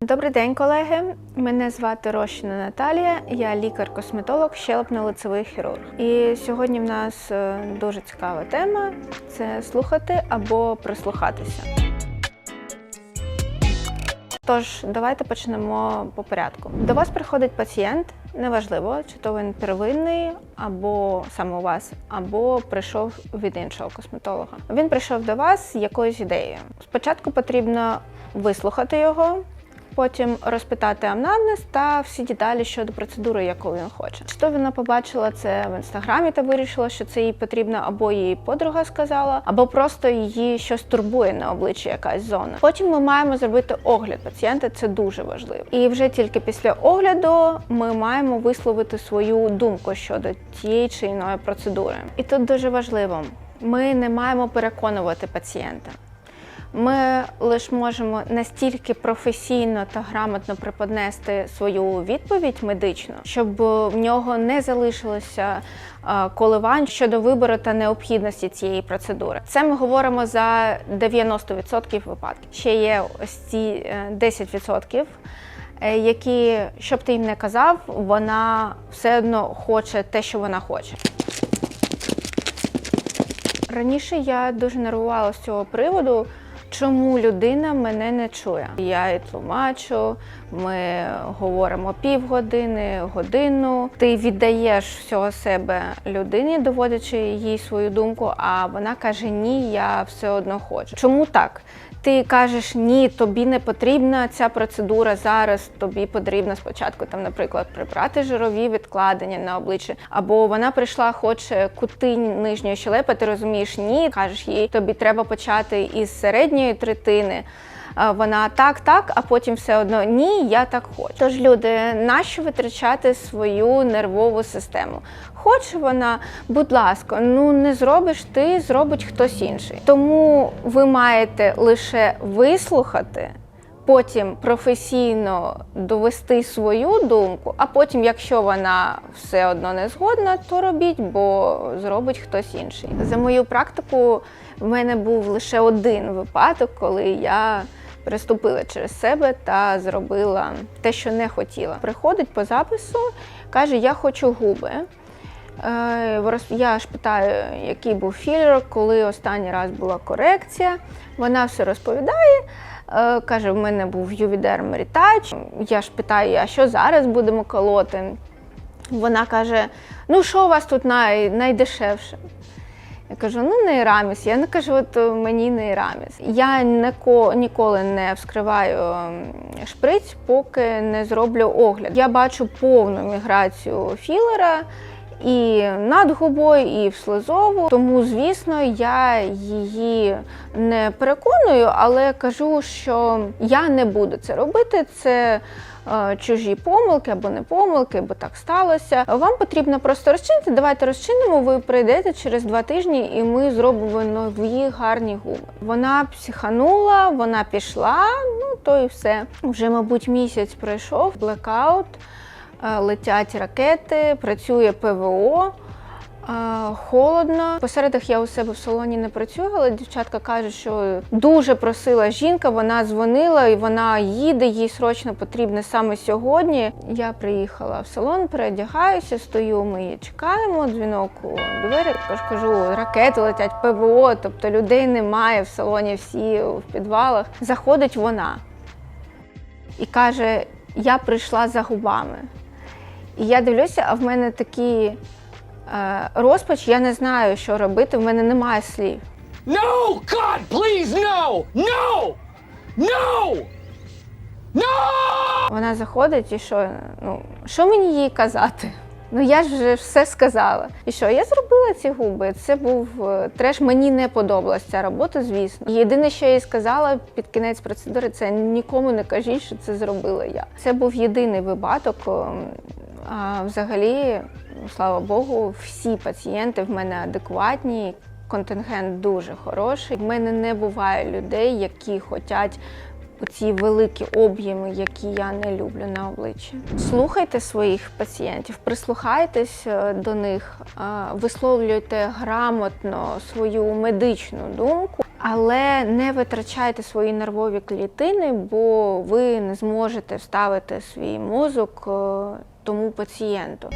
Добрий день, колеги. Мене звати Рощина Наталія. Я лікар-косметолог, щелепно-лицевий хірург. І сьогодні в нас е, дуже цікава тема це слухати або прислухатися. Тож, давайте почнемо по порядку. До вас приходить пацієнт, неважливо, чи то він первинний, або саме у вас, або прийшов від іншого косметолога. Він прийшов до вас з якоюсь ідеєю. Спочатку потрібно вислухати його. Потім розпитати анамнез та всі деталі щодо процедури, яку він хоче. Чи то вона побачила це в інстаграмі та вирішила, що це їй потрібно, або її подруга сказала, або просто її щось турбує на обличчі якась зона. Потім ми маємо зробити огляд пацієнта, це дуже важливо. І вже тільки після огляду ми маємо висловити свою думку щодо тієї чи іної процедури. І тут дуже важливо, ми не маємо переконувати пацієнта. Ми лише можемо настільки професійно та грамотно преподнести свою відповідь медичну, щоб в нього не залишилося е, коливань щодо вибору та необхідності цієї процедури. Це ми говоримо за 90% випадків. Ще є ось ці е, 10%, е, які, щоб ти їм не казав, вона все одно хоче те, що вона хоче. Раніше я дуже нервувала з цього приводу. Чому людина мене не чує? Я їй тлумачу, ми говоримо півгодини, годину. Ти віддаєш всього себе людині, доводячи їй свою думку, а вона каже: Ні, я все одно хочу. Чому так? Ти кажеш ні, тобі не потрібна ця процедура зараз. Тобі потрібно спочатку там, наприклад, прибрати жирові відкладення на обличчі, або вона прийшла, хоче кути нижньої щелепи. Ти розумієш, ні, кажеш їй, тобі треба почати із середньої третини. Вона так, так, а потім все одно ні, я так хочу. Тож, люди, нащо витрачати свою нервову систему? Хоче вона, будь ласка, ну не зробиш ти, зробить хтось інший. Тому ви маєте лише вислухати. Потім професійно довести свою думку, а потім, якщо вона все одно не згодна, то робіть, бо зробить хтось інший. За мою практику в мене був лише один випадок, коли я переступила через себе та зробила те, що не хотіла. Приходить по запису, каже: Я хочу губи. Е, Я ж питаю, який був філер, коли останній раз була корекція. Вона все розповідає. Е, Каже, в мене був Ювідерм Рітач. Я ж питаю, а що зараз будемо колоти? Вона каже: ну що у вас тут най, найдешевше? Я кажу, ну нейраміс. Я не кажу, от е, мені нейраміс. Я ніколи не вскриваю шприць, поки не зроблю огляд. Я бачу повну міграцію філера. І над губою, і в слизову. Тому, звісно, я її не переконую, але кажу, що я не буду це робити. Це е, чужі помилки або не помилки, бо так сталося. Вам потрібно просто розчинити. Давайте розчинимо. Ви прийдете через два тижні, і ми зробимо нові гарні губи. Вона психанула, вона пішла. Ну то і все. Вже, мабуть, місяць пройшов блекаут. Е, летять ракети, працює ПВО. е, Холодно. По я у себе в салоні не працюю, але дівчатка кажуть, що дуже просила жінка, вона дзвонила і вона їде, їй срочно потрібно саме сьогодні. Я приїхала в салон, переодягаюся, стою, ми її чекаємо, дзвінок у двері. Кажу, ракети летять ПВО, тобто людей немає в салоні, всі в підвалах. Заходить вона і каже: Я прийшла за губами. І я дивлюся, а в мене такий е, розпач, я не знаю, що робити, в мене немає слів. No! God, please, no! No! No! No! Вона заходить і що, ну, що мені їй казати? Ну я ж вже все сказала. І що, я зробила ці губи. Це був е, треш. Мені не подобалася ця робота, звісно. Єдине, що я їй сказала під кінець процедури, це нікому не кажіть, що це зробила я. Це був єдиний випадок. А взагалі, слава Богу, всі пацієнти в мене адекватні. Контингент дуже хороший. В мене не буває людей, які хочуть ці великі об'єми, які я не люблю на обличчі. Слухайте своїх пацієнтів, прислухайтесь е, до них, е, висловлюйте грамотно свою медичну думку, Але не витрачайте свої нервові клітини, бо ви не зможете вставити свій мозок е, тому пацієнту.